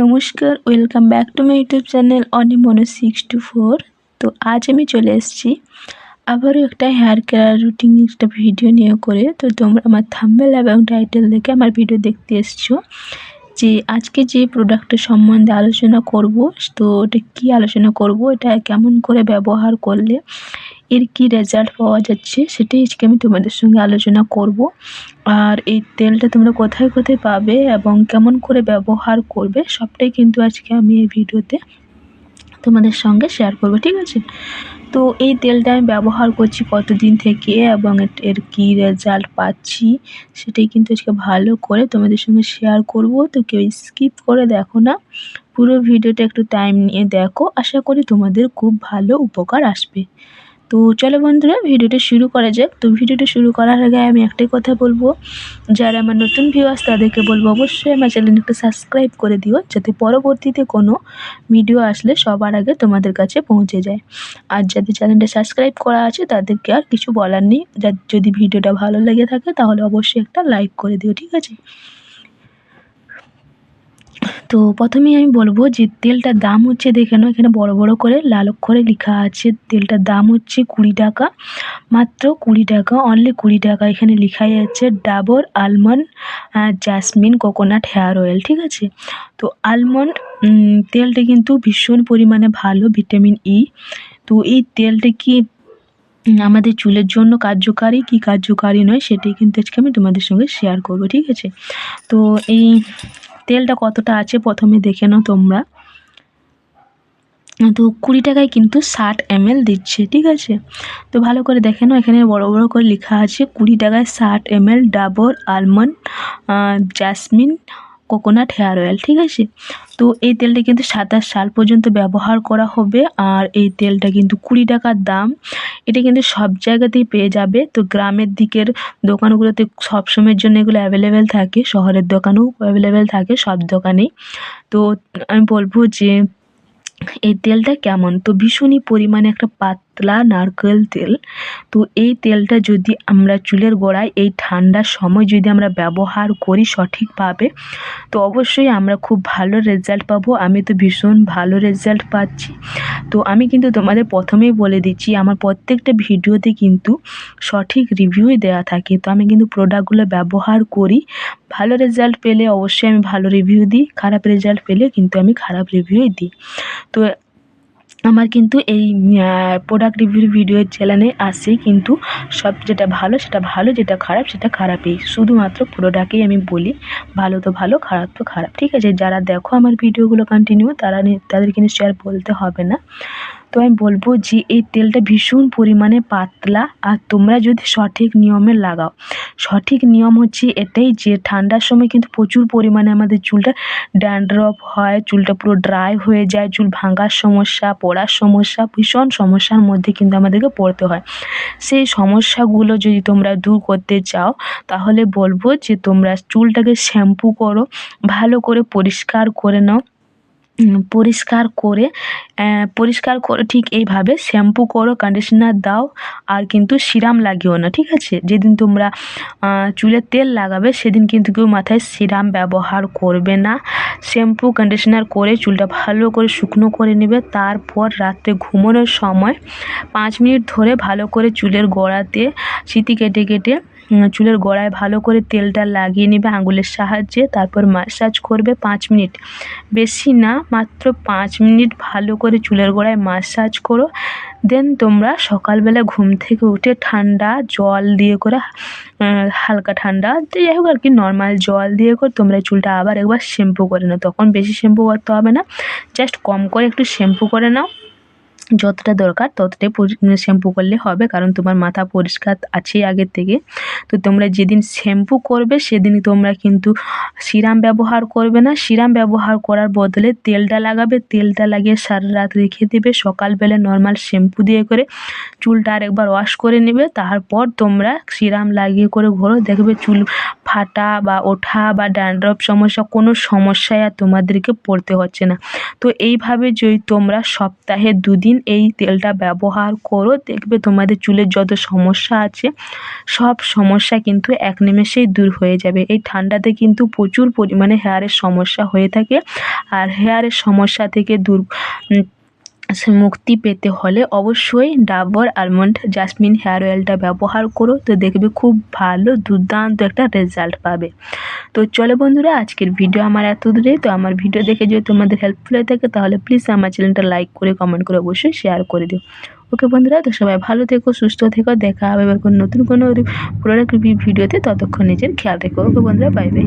নমস্কার, welcome back to my YouTube channel অনিমনো six two four. তো আজ আমি চলে এসেছি আবারও একটা হেয়ার কেয়ার রুটিন একটা ভিডিও নিয়ে করে। তো তোমরা আমার থাম্বেল এবং টাইটেল দেখে আমার ভিডিও দেখতে এসছো যে আজকে যে প্রোডাক্টের সম্বন্ধে আলোচনা করব, তো ওটা কী আলোচনা করব, এটা কেমন করে ব্যবহার করলে এর কি রেজাল্ট পাওয়া যাচ্ছে সেটাই আজকে আমি তোমাদের সঙ্গে আলোচনা করব। আর এই তেলটা তোমরা কোথায় কোথায় পাবে এবং কেমন করে ব্যবহার করবে সবটাই কিন্তু আজকে আমি এই ভিডিওতে তোমাদের সঙ্গে শেয়ার করব, ঠিক আছে? তো এই তেলটা আমি ব্যবহার করছি কতদিন থেকে এবং এর কী রেজাল্ট পাচ্ছি সেটাই কিন্তু আজকে ভালো করে তোমাদের সঙ্গে শেয়ার করব। তো কেউ স্কিপ করে দেখো না, পুরো ভিডিওটা একটু টাইম নিয়ে দেখো। আশা করি তোমাদের খুব ভালো উপকার আসবে। তো চলো বন্ধুরা, ভিডিওটা শুরু করা যাক। তো ভিডিওটা শুরু করার আগে আমি একটাই কথা বলব, যারা আমার নতুন ভিউয়ার্স তাদেরকে বলব অবশ্যই আমার চ্যানেলটা সাবস্ক্রাইব করে দিও, যাতে পরবর্তীতে কোনো ভিডিও আসলে সবার আগে তোমাদের কাছে পৌঁছে যায়। আর যাদের চ্যানেলটা সাবস্ক্রাইব করা আছে, তাদেরকে আর কিছু বলার নেই। যদি ভিডিওটা ভালো লেগে থাকে, তাহলে অবশ্যই একটা লাইক করে দিও, ঠিক আছে? তো প্রথমেই আমি বলব যে তেলটার দাম হচ্ছে, দেখে নাও, এখানে বড় বড় করে লাল অক্ষরে লেখা আছে। তেলটার দাম হচ্ছে কুড়ি টাকা, মাত্র কুড়ি টাকা অনলি কুড়ি টাকা। এখানে লেখাই আছে, Dabur almond jasmine coconut hair oil ঠিক আছে? তো আলমন্ড তেলটা কিন্তু ভীষণ পরিমাণে ভালো ভিটামিন ই তো এই তেলটা কি আমাদের চুলের জন্য কার্যকারী, কি কার্যকারী নয়, সেটাই কিন্তু আজকে আমি তোমাদের সঙ্গে শেয়ার করব, ঠিক আছে? তো এই তেলটা কতটা আছে প্রথমে দেখে নাও তোমরা। তো কুড়ি টাকায় কিন্তু ষাট এমএল দিচ্ছে, ঠিক আছে? তো ভালো করে দেখে নাও, এখানে বড় বড় করে লেখা আছে কুড়ি টাকায় ষাট ML Dabur almond jasmine coconut hair oil ঠিক আছে? তো এই তেলটা কিন্তু সাতাশ সাল পর্যন্ত ব্যবহার করা হবে আর এই তেলটা কিন্তু কুড়ি টাকার দাম। এটা কিন্তু সব জায়গাতেই পেয়ে যাবে। তো গ্রামের দিকের দোকানগুলোতে সবসময়ের জন্য এগুলো অ্যাভেলেবেল থাকে, শহরের দোকানেও অ্যাভেলেবেল থাকে সব দোকানেই। তো আমি বলব যে এই তেলটা কেমন? তো ভীষণই পরিমাণে একটা পাতলা নারকেল তেল। তো এই তেলটা যদি আমরা চুলের গোড়ায়, এই ঠান্ডার সময় যদি আমরা ব্যবহার করি সঠিকভাবে, তো অবশ্যই আমরা খুব ভালো রেজাল্ট পাবো। আমি তো ভীষণ ভালো রেজাল্ট পাচ্ছি। তো আমি কিন্তু তোমাদের প্রথমেই বলে দিচ্ছি, আমার প্রত্যেকটা ভিডিওতে কিন্তু সঠিক রিভিউই দেওয়া থাকে। তো আমি কিন্তু প্রোডাক্টগুলো ব্যবহার করি। ভালো রেজাল্ট পেলে অবশ্যই আমি ভালো রিভিউ দিই, খারাপ রেজাল্ট পেলে কিন্তু আমি খারাপ রিভিউই দিই। তো আমার কিন্তু এই প্রোডাক্ট রিভিউর ভিডিওর চ্যানেলে আসে কিন্তু সব যেটা ভালো সেটা ভালো, যেটা খারাপ সেটা খারাপই। শুধুমাত্র প্রোডাক্টেই আমি বলি, ভালো তো ভালো, খারাপ তো খারাপ। ঠিক আছে, যারা দেখো আমার ভিডিওগুলো কন্টিনিউ তারা তাদেরকে নিশ্চয় আর বলতে হবে না। তো আমি বলব যে এই তেলটা ভীষণ পরিমাণে পাতলা আর তোমরা যদি সঠিক নিয়মে লাগাও। সঠিক নিয়ম হচ্ছে এটাই যে ঠান্ডার সময় কিন্তু প্রচুর পরিমাণে আমাদের চুলটা ড্যান্ড্রফ হয়, চুলটা পুরো ড্রাই হয়ে যায়, চুল ভাঙার সমস্যা, পড়ার সমস্যা, ভীষণ সমস্যার মধ্যে কিন্তু আমাদেরকে পড়তে হয়। সেই সমস্যাগুলো যদি তোমরা দূর করতে চাও, তাহলে বলব যে তোমরা চুলটাকে শ্যাম্পু করো, ভালো করে পরিষ্কার করে নাও। পরিষ্কার করে পরিষ্কার করে, ঠিক এইভাবে শ্যাম্পু করো কন্ডিশনার দাও, আর কিন্তু সিরাম লাগিও না, ঠিক আছে? যেদিন তোমরা চুলে তেল লাগাবে, সেদিন কিন্তু কেউ মাথায় সিরাম ব্যবহার করবে না। শ্যাম্পু কন্ডিশনার করে, চুলটা ভালো করে শুকনো করে নেবে, তারপর রাত্রে ঘুমানোর সময় পাঁচ মিনিট ধরে ভালো করে চুলের গোড়াতে সিঁতি কেটে কেটে চুলের গোড়ায় ভালো করে তেলটা লাগিয়ে নেবে আঙুলের সাহায্যে, তারপর মাসাজ করবে পাঁচ মিনিট। বেশি না, মাত্র পাঁচ মিনিট ভালো করে চুলের গোড়ায় মাসাজ করো। দেন তোমরা সকালবেলা ঘুম থেকে উঠে ঠান্ডা জল দিয়ে করে হালকা ঠান্ডা যাই হোক আর কি নর্মাল জল দিয়ে করে তোমরা চুলটা আবার একবার শ্যাম্পু করে নাও। তখন বেশি শ্যাম্পু করতে হবে না। জাস্ট কম করে একটু শ্যাম্পু করে নাও। যতটা দরকার ততটাই শ্যাম্পু করলে হবে। কারণ তোমার মাথা পরিষ্কার আছেই আগের থেকে। তো তোমরা যেদিন শ্যাম্পু করবে সেদিন তোমরা কিন্তু সিরাম ব্যবহার করবে না। সিরাম ব্যবহার করার বদলে তেলটা লাগাবে। তেলটা লাগিয়ে সারা রাত রেখে দেবে। সকালবেলা নর্মাল শ্যাম্পু দিয়ে করে চুলটা আরেকবার ওয়াশ করে নেবে। তারপর তোমরা সিরাম লাগিয়ে করে ঘোরো। দেখবে চুল ফাটা বা ওঠা বা ড্যান্ড্রফ সমস্যা, কোনো সমস্যায় আর তোমাদেরকে পড়তে হচ্ছে না। তো এইভাবে যদি তোমরা সপ্তাহে দুদিন এই তেলটা ব্যবহার করো, দেখবে তোমাদের চুলের যত সমস্যা আছে, সব সমস্যা কিন্তু এক নিমেষেই দূর হয়ে যাবে। এই ঠান্ডাতে কিন্তু প্রচুর পরিমাণে হেয়ারের সমস্যা হয়ে থাকে। আর হেয়ারের সমস্যা থেকে দূর মুক্তি পেতে হলে অবশ্যই ডাবর আলমন্ড জাসমিন হেয়ার অয়েলটা ব্যবহার করো। তো দেখবে খুব ভালো, দুর্দান্ত একটা রেজাল্ট পাবে। তো চলো বন্ধুরা, আজকের ভিডিও আমার এত দূরে। তো আমার ভিডিও দেখে যদি তোমাদের হেল্পফুল হয়ে থাকে, তাহলে প্লিজ আমার চ্যানেলটা লাইক করে কমেন্ট করে অবশ্যই শেয়ার করে দিও। ওকে বন্ধুরা, তো সবাই ভালো থেকো, সুস্থ থেকো, দেখা হবে এবার নতুন কোনো প্রোডাক্ট ভিডিওতে ততক্ষণ নিজের খেয়াল রেখো। ওকে বন্ধুরা বাই বাই